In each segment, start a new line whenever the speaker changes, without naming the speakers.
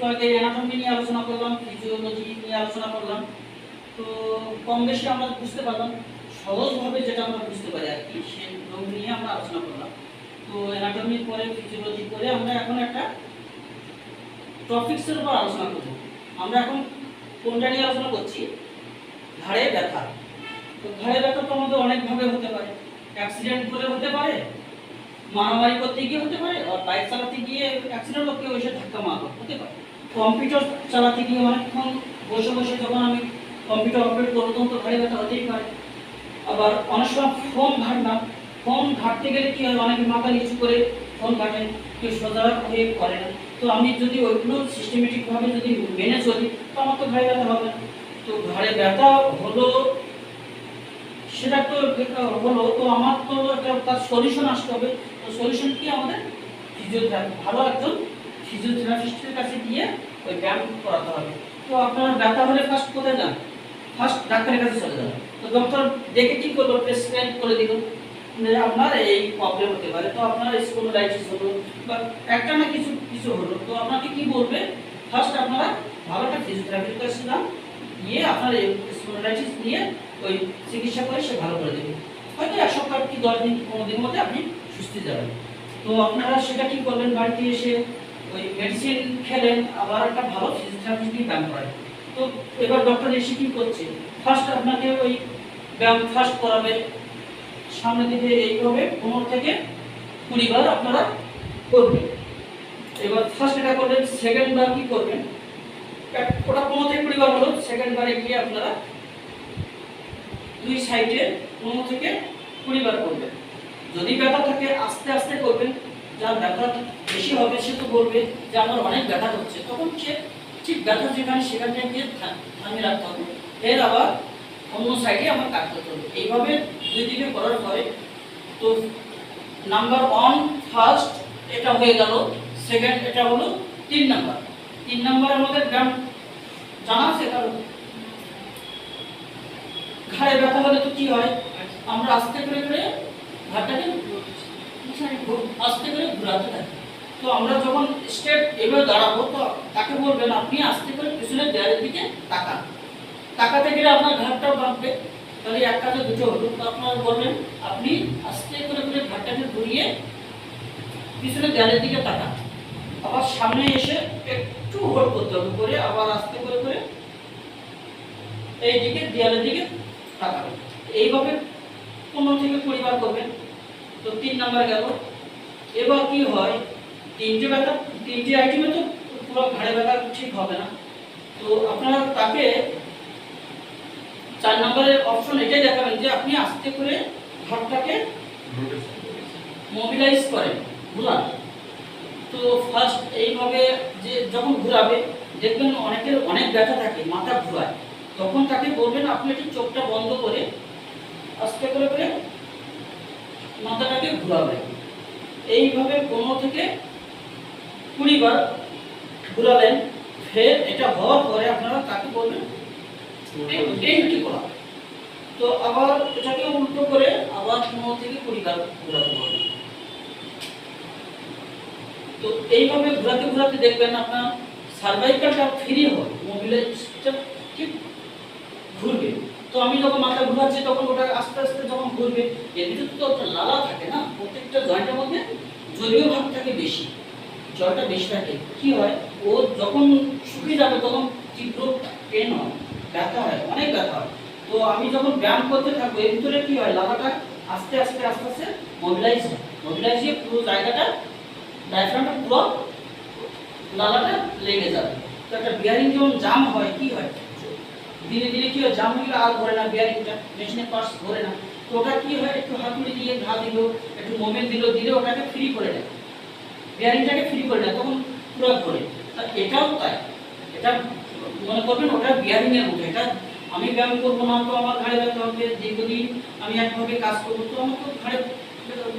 একটু আগে অ্যানাটমি নিয়ে আলোচনা করলাম ফিজিওলজি নিয়ে আলোচনা করলাম। তো কম বেশি আমরা বুঝতে পারলাম, সহজভাবে যেটা আমরা বুঝতে পারি আর কি সেই রোগ নিয়ে আমরা আলোচনা করলাম। তো অ্যানাটমি পরে ফিজিওলজি করে আমরা এখন একটা টপিক্সের উপর আলোচনা করব। আমরা এখন কোনটা নিয়ে আলোচনা করছি? ঘাড়ে ব্যথা। তো ঘাড়ে ব্যথা তো আমাদের অনেকভাবে হতে পারে। অ্যাক্সিডেন্ট করে হতে পারে, মারামারি করতে গিয়ে হতে পারে, আর বাইক চালাতে গিয়ে অ্যাক্সিডেন্ট করতে এসে ধাক্কা মারবো হতে পারে। কম্পিউটার চালাতে গিয়ে অনেকক্ষণ বসে বসে যখন আমি কম্পিউটার অপারেট করব, তখন তো ঘাড়ে ব্যথা হতেই পারে। আবার অনেক সময় ফোন ঘাটলাম ফোন ঘাটতে গেলে কি হয়, অনেকে মাথা নিচু করে ফোন ঘাটেন, কেউ সোজা হয়ে করে না। তো আমি যদি ওইগুলো সিস্টেমেটিকভাবে যদি মেনে চলি, তো আমার তো ঘাড়ে ব্যথা হবে তো ঘাড়ে ব্যথা হলো, সেটা তো হলো, তো আমার তো একটা, তার সলিউশন আসতে হবে। তো সলিউশন কি আমাদের? ভালো একজন ফিজিওথেরাপিস্টের কাছে গিয়ে ওই ব্যায়াম করাতে হবে। তো আপনার ব্যথা হলে ফার্স্ট কোথায় যান? ফার্স্ট ডাক্তারের কাছে চলে যান। তো ডক্টর দেখে কি করল? প্রেসক্রাইব করে দিল। আপনার এই প্রবলেম হতে পারে। তো আপনার স্পন্ডাইটিস হলো বা একটা না কিছু কিছু হলো। তো আপনাকে কি বলবে? ফার্স্ট আপনারা ভালো একটা ফিজিওথেরাপির কাছে যান গিয়ে আপনার এই স্পন্ডাইটিস নিয়ে ওই চিকিৎসা করে সে ভালো করে দেবে। হয়তো এক সপ্তাহ কি দশ দিন কি পনেরো দিনের মধ্যে আপনি সুস্থ যাবেন। তো আপনারা সেটা কি করবেন? বাড়িতে এসে ওই মেডিসিন খেলেন আবার একটা ভালো ফিজিওথেরাপিস্ট নিয়ে ব্যায়াম করেন তো এবার ডক্টর এসে কি করছে? ফার্স্ট আপনাকে ওই ব্যায়াম ফার্স্ট করাবে। সামনে দিকে এইভাবে পনেরো থেকে কুড়ি বার আপনারা করবেন। এবার ফার্স্ট এটা করবেন সেকেন্ড বার কি করবেন? ওটা পনেরো থেকে কুড়ি বার হলো সেকেন্ড বারে গিয়ে আপনারা দুই সাইডে পনেরো থেকে কুড়ি বার করবেন। যদি ব্যথা থাকে, আস্তে আস্তে করবেন। যার ব্যথা বেশি হবে সে তো বলবে যে আমার অনেক ব্যথা হচ্ছে তখন সে ঠিক ব্যথা যেখানে সেখানে গিয়ে থামিয়ে রাখতে হবে। এর আবার অন্য সাইডে আমার কাজ করতে হবে। এইভাবে দুই দিকে করার পরে তো নাম্বার ওয়ান ফার্স্ট এটা হয়ে গেল সেকেন্ড এটা হলো তিন নাম্বার তিন নাম্বার আমাদের ব্যায়াম জানা আছে কারণ ঘাড়ে ব্যথা হলে তো কি হয়? আমরা আস্তে করে করে ঘাড়টাকে ঘু- আস্তে করে ঘুরাতে থাকি। তো আমরা যখন স্টেপ এভাবে দাঁড়াবো, তো তাকে বলবেন, আপনি আস্তে করে পিছনের দেয়ালের দিকে তাকান। তাকাতে গেলে আপনার ঘাটটা বাঁধবে তাহলে এক কাজে দুটো হলো। তো আপনারা বলবেন আপনি আস্তে করে করে ঘাটটাকে ঘুরিয়ে পিছনের দেয়ালের দিকে তাকান। আবার সামনে এসে একটু হোল্ড করতে হবে, করে আবার আস্তে করে করে এই দিকে দেয়ালের দিকে তাকাবেন। এইভাবে পনেরো থেকে কুড়ি বার করবেন, তো তিন নাম্বার গেল। এবার কি হয় তিনটে ব্যথা তিনটে আইটেমে তো পুরো ঘাড়ে ব্যথা ঠিক হবে না। তো আপনারা তাকে চার নম্বরের অপশন এটাই দেখাবেন যে আপনি আস্তে করে ঘরটাকে মোবিলাইজ করেন, ঘুরান। তো ফার্স্ট এইভাবে যে যখন ঘুরাবে, দেখবেন অনেকের অনেক ব্যথা থাকে, মাথা ঘুরায়। তখন তাকে বলবেন, আপনি একটু চোখটা বন্ধ করে আস্তে করে করে মাথাটাকে ঘুরাবে এইভাবে পনেরো থেকে কুড়ি বার ঘুরালেন ফের এটা হওয়ার পরে আপনারা তাকে বলবেন এইটি করা। তো আবার এটাকে উল্টো করে আবার পনেরো থেকে কুড়ি বার ঘুরাতে বলবেন তো এইভাবে ঘোরাতে ঘোরাতে দেখবেন আপনার সার্ভাইকালটা ফ্রি হবে মোবিলাইজটা ঠিক ঘুরবে। তো আমি যখন মাথা ঘুরাচ্ছি তখন ওটা আস্তে আস্তে যখন ঘুরবে এর ভিতরে তো লালা থাকে না প্রত্যেকটা জয়েন্টের মধ্যে জলীয় ভাগ থাকে বেশি। জলটা বেশি থাকে। কি হয়? ও যখন শুকিয়ে যাবে, তখন তীব্র পেন হয়, ব্যথা হয়, অনেক ব্যথা হয়। তো আমি যখন ব্যায়াম করতে থাকব, এর ভিতরে কি হয়? লালাটা আস্তে আস্তে আস্তে আস্তে মোবিলাইজ হয়। মোবিলাইজ হয়ে পুরো জায়গাটা ডায়াফ্রামটা পুরো লালাটা লেগে যাবে। তো একটা বিয়ারিং যখন জাম হয়, কি হয়? ধীরে ধীরে কি হয়? জাম হয়ে আর ধরে না বিয়ারিংটা মেশিনের পার্টস ধরে না। তো ওটা কি হয়? একটু হাতুড়ি দিয়ে ঘা দিল, একটু মোমেন্ট দিল, দিলে ওটাকে ফ্রি করে দেয়। বিয়ারিংটাকে ফ্রি করে দেয়, তখন পুরো ঘোরে তা এটাও তাই। এটা মনে করবেন, ওটা বিয়ারিং এর মতো এটা আমি ব্যায়াম করব না, তো আমার ঘাড়ে ব্যথা হবে, দীর্ঘদিন আমি একভাবে কাজ করব, তো আমার তো ঘাড়ে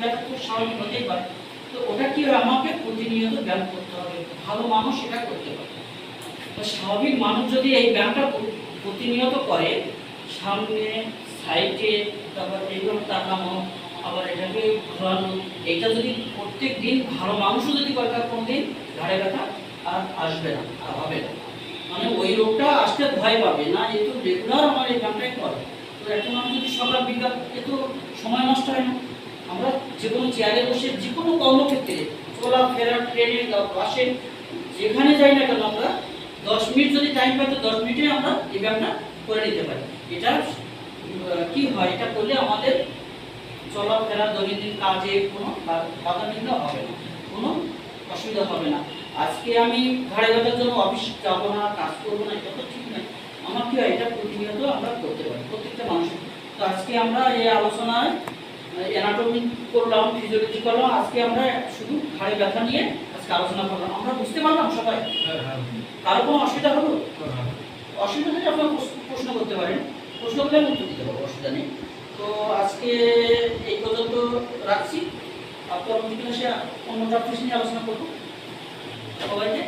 ব্যথা তো স্বাভাবিক হতেই পারে। তো ওটা কি আমাকে প্রতিনিয়ত ব্যায়াম করতে হবে, ভালো মানুষ এটা করতে পারে তো স্বাভাবিক মানুষ যদি এই ব্যায়ামটা প্রতিনিয়ত করে, সামনে সাইডে তারপর এইভাবে তাকানো আবার এটাকে ঘোরানো এটা যদি প্রত্যেক দিন ভালো মানুষও যদি করে তার কোনো দিন, ঘাড়ে ব্যথা আর আসবে না, আর হবে না। মানে ওই রোগটা আসতে ভয় পাবে, না এ তো রেগুলার আমার এই ব্যায়ামটাই করে। তো একটা মানুষ যদি সকাল বিকাল, এ তো সময় নষ্ট হয় না। আমরা যে কোনো চেয়ারে বসে যে কোনো কর্মক্ষেত্রে, চলা, ফেরা ট্রেনে বাসে, যেখানে যাই না কেন আমরা, দশ মিনিট যদি টাইম পাই, তো দশ মিনিটে আমরা এই ব্যায়ামটা করে নিতে পারি। এটা কি হয়, এটা করলে আমাদের চলাফেরা দৈনন্দিন কাজে কোনো বাধা বিঘ্ন হবে না কোনো অসুবিধা হবে না। আজকে আমি ঘাড়ে ব্যথার জন্য অফিস যাব না কাজ করব না এটা তো ঠিক নয়। আমার কি হয় এটা প্রতিনিয়ত আমরা করতে পারি প্রত্যেকটা মানুষের। তো আজকে আমরা এই আলোচনায় অ্যানাটমি করলাম ফিজিওলজি করলাম আজকে আমরা শুধু ঘাড়ে ব্যথা নিয়ে আজকে আলোচনা করলাম। আমরা বুঝতে পারলাম সবাই। কারও কোনো অসুবিধা হলো? অসুবিধা হলে আপনারা প্রশ্ন- প্রশ্ন করতে পারেন। প্রশ্ন করলে আমি উত্তর দিতে পারব অসুবিধা নেই। তো আজকে এই পর্যন্ত রাখছি। আর পরবর্তী সে অন্য টপিক নিয়ে আলোচনা করব। সবাইকে